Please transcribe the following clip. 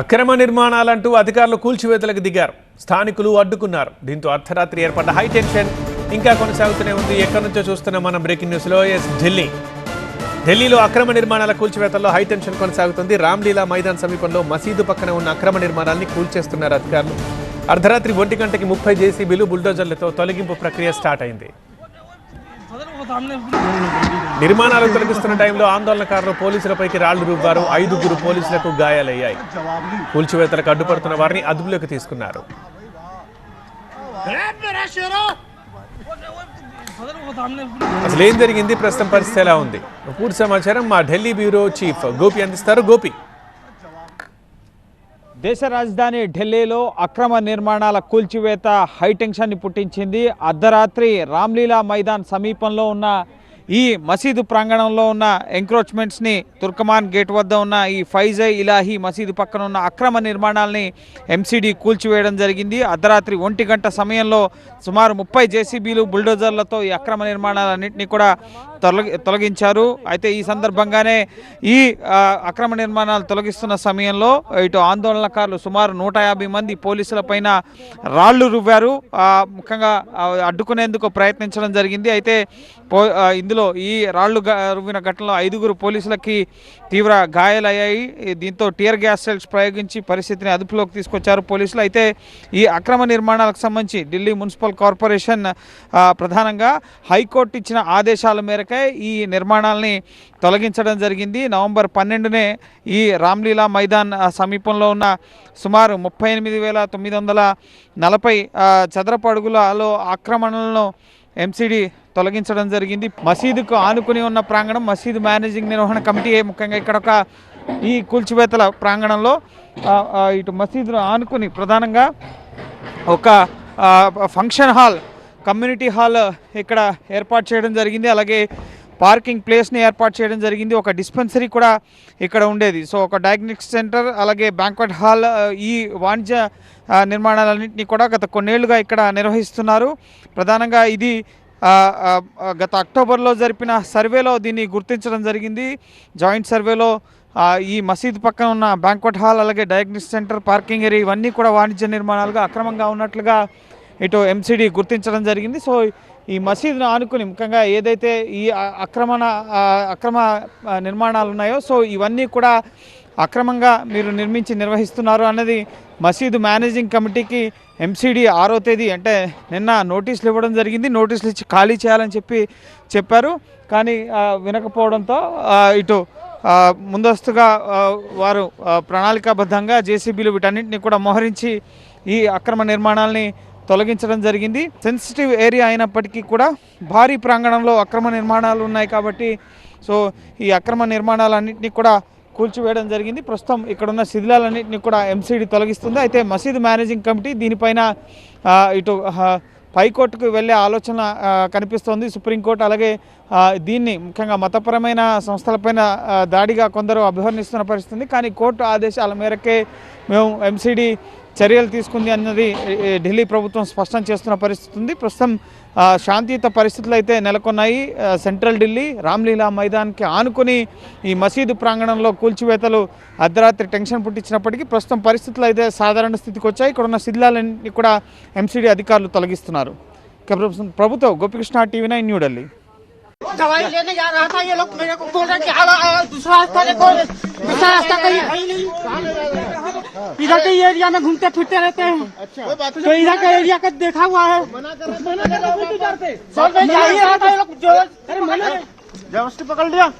అక్రమ నిర్మాణాలంటూ అధికారులు కూల్చివేతలకు దిగారు. స్థానికులు అడ్డుకున్నారు. దీంతో అర్ధరాత్రి ఏర్పడ్డ హై టెన్షన్ ఇంకా కొనసాగుతూనే ఉంది. ఎక్కడి నుంచో చూస్తున్న మనం బ్రేకింగ్ న్యూస్లో ఎస్ ఢిల్లీ. ఢిల్లీలో అక్రమ నిర్మాణాల కూల్చివేతల్లో హై టెన్షన్ కొనసాగుతుంది. రామ్లీలా మైదాన్ సమీపంలో మసీదు పక్కన ఉన్న అక్రమ నిర్మాణాన్ని కూల్చేస్తున్నారు అధికారులు. అర్ధరాత్రి ఒంటి గంటకి ముప్పై జేసీబీలు బుల్డోజర్లతో తొలగింపు ప్రక్రియ స్టార్ట్ అయింది. నిర్మాణాలు తొలగిస్తున్న టైంలో ఆందోళనకారులు పోలీసులపైకి రాళ్ళు రూపారు ఐదుగురు పోలీసులకు గాయాలయ్యాయి. కూల్చివేతలకు అడ్డుపడుతున్న వారిని అదుపులోకి తీసుకున్నారు. అసలు ఏం జరిగింది? ప్రస్తుతం పరిస్థితి ఎలా ఉంది? పూర్తి సమాచారం మా ఢిల్లీ బ్యూరో చీఫ్ గోపి అందిస్తారు. గోపి. దేశ రాజధాని ఢిల్లీలో అక్రమ నిర్మాణాల కూల్చివేత హైటెన్షన్ని పుట్టించింది అర్ధరాత్రి రామ్లీలా మైదాన్ సమీపంలో ఉన్న ఈ మసీదు ప్రాంగణంలో ఉన్న ఎంక్రోచ్మెంట్స్ని తుర్కమాన్ గేట్ వద్ద ఉన్న ఈ ఫైజై ఇలాహీ మసీదు పక్కన ఉన్న అక్రమ నిర్మాణాలని ఎంసీడీ కూల్చివేయడం జరిగింది. అర్ధరాత్రి ఒంటి గంట సమయంలో సుమారు ముప్పై జేసీబీలు బుల్డోజర్లతో ఈ అక్రమ నిర్మాణాలన్నింటినీ కూడా తొలగి తొలగించారు. అయితే ఈ సందర్భంగానే ఈ అక్రమ నిర్మాణాలు తొలగిస్తున్న సమయంలో ఇటు ఆందోళనకారులు సుమారు నూట యాభై మంది పోలీసుల పైన రాళ్ళు రువ్వారు. ముఖ్యంగా అడ్డుకునేందుకు ప్రయత్నించడం జరిగింది. అయితే పో ఇందులో ఈ రాళ్ళు రువ్విన ఘటనలో ఐదుగురు పోలీసులకి తీవ్ర గాయాలయ్యాయి. దీంతో టియర్ గ్యాస్ సెల్స్ ప్రయోగించి పరిస్థితిని అదుపులోకి తీసుకొచ్చారు పోలీసులు. అయితే ఈ అక్రమ నిర్మాణాలకు సంబంధించి ఢిల్లీ మున్సిపల్ కార్పొరేషన్ ప్రధానంగా హైకోర్టు ఇచ్చిన ఆదేశాల మేరకే ఈ నిర్మాణాలని తొలగించడం జరిగింది. నవంబర్ పన్నెండునే ఈ రామ్లీలా మైదాన్ సమీపంలో ఉన్న సుమారు ముప్పై ఎనిమిది వేల తొమ్మిది వందల నలభై చదరపు అడుగులలో ఆక్రమణలను ఎంసీడీ తొలగించడం జరిగింది. మసీదుకు ఆనుకుని ఉన్న ప్రాంగణం మసీదు మేనేజింగ్ నిర్వహణ కమిటీ ముఖ్యంగా ఇక్కడ ఒక ఈ కూల్చివేతల ప్రాంగణంలో ఇటు మసీదును ఆనుకుని ప్రధానంగా ఒక ఫంక్షన్ హాల్ కమ్యూనిటీ హాల్ ఇక్కడ ఏర్పాటు చేయడం జరిగింది. అలాగే పార్కింగ్ ప్లేస్ని ఏర్పాటు చేయడం జరిగింది. ఒక డిస్పెన్సరీ కూడా ఇక్కడ ఉండేది. సో ఒక డయాగ్నోస్టిక్ సెంటర్ అలాగే బ్యాంక్వెట్ హాల్ ఈ వాణిజ్య నిర్మాణాలన్నింటినీ కూడా గత కొన్నేళ్ళుగా ఇక్కడ నిర్వహిస్తున్నారు. ప్రధానంగా ఇది గత అక్టోబర్లో జరిపిన సర్వేలో దీన్ని గుర్తించడం జరిగింది. జాయింట్ సర్వేలో ఈ మసీద్ పక్కన ఉన్న బ్యాంక్వెట్ హాల్ అలాగే డయాగ్నోస్టిక్ సెంటర్ పార్కింగ్ ఏరియా ఇవన్నీ కూడా వాణిజ్య నిర్మాణాలుగా అక్రమంగా ఉన్నట్లుగా ఇటు ఎంసీడీ గుర్తించడం జరిగింది. సో ఈ మసీదును ఆనుకుని ముఖ్యంగా ఏదైతే ఈ అక్రమణ అక్రమ నిర్మాణాలు ఉన్నాయో సో ఇవన్నీ కూడా అక్రమంగా మీరు నిర్మించి నిర్వహిస్తున్నారు అన్నది మసీదు మేనేజింగ్ కమిటీకి ఎంసీడీ ఆరో తేదీ అంటే నిన్న నోటీసులు ఇవ్వడం జరిగింది. నోటీసులు ఇచ్చి ఖాళీ చేయాలని చెప్పి చెప్పారు. కానీ వినకపోవడంతో ఇటు ముందస్తుగా వారు ప్రణాళికాబద్ధంగా జేసీబీలు వీటన్నింటినీ కూడా మోహరించి ఈ అక్రమ నిర్మాణాలని తొలగించడం జరిగింది. సెన్సిటివ్ ఏరియా అయినప్పటికీ కూడా భారీ ప్రాంగణంలో అక్రమ నిర్మాణాలు ఉన్నాయి కాబట్టి సో ఈ అక్రమ నిర్మాణాలన్నింటినీ కూడా కూల్చివేయడం జరిగింది. ప్రస్తుతం ఇక్కడ ఉన్న శిథిలాలన్నింటినీ కూడా ఎంసీడీ తొలగిస్తుంది. అయితే మసీదు మేనేజింగ్ కమిటీ దీనిపైన ఇటు పైకోర్టుకు వెళ్ళే ఆలోచన కనిపిస్తోంది. సుప్రీంకోర్టు అలాగే దీన్ని ముఖ్యంగా మతపరమైన సంస్థలపైన దాడిగా కొందరు అభివర్ణిస్తున్న పరిస్థితి కానీ కోర్టు ఆదేశాల మేరకే మేము ఎంసీడీ చర్యలు తీసుకుంది అన్నది ఏ, ఢిల్లీ ప్రభుత్వం స్పష్టం చేస్తున్న పరిస్థితి ఉంది ప్రస్తుతం ఆ, శాంతియుత పరిస్థితులు అయితే నెలకొన్నాయి ఆ, సెంట్రల్ ఢిల్లీ రామ్లీలా మైదాన్కి ఆనుకుని ఈ మసీదు ప్రాంగణంలో కూల్చివేతలు అర్ధరాత్రి టెన్షన్ పుట్టించినప్పటికీ ప్రస్తుతం పరిస్థితులు అయితే సాధారణ స్థితికి వచ్చాయి ఇక్కడ ఉన్న శిథిలాలన్నీ కూడా ఎంసీడీ అధికారులు తొలగిస్తున్నారు ఇక ప్రభుత్వం- ప్రభుత్వం గోపికృష్ణ టీవీ నైన్ న్యూఢిల్లీ दवाई लेने जा रहा था ये लोग मेरे को बोल रहे कि आला आला दूसरा रास्ता देखो दूसरा रास्ता कहीं है ही नहीं इधर के एरिया में घूमते फिरते रहते हैं। अच्छा। तो इधर के एरिया का देखा हुआ है। मना कर पकड़ लिया।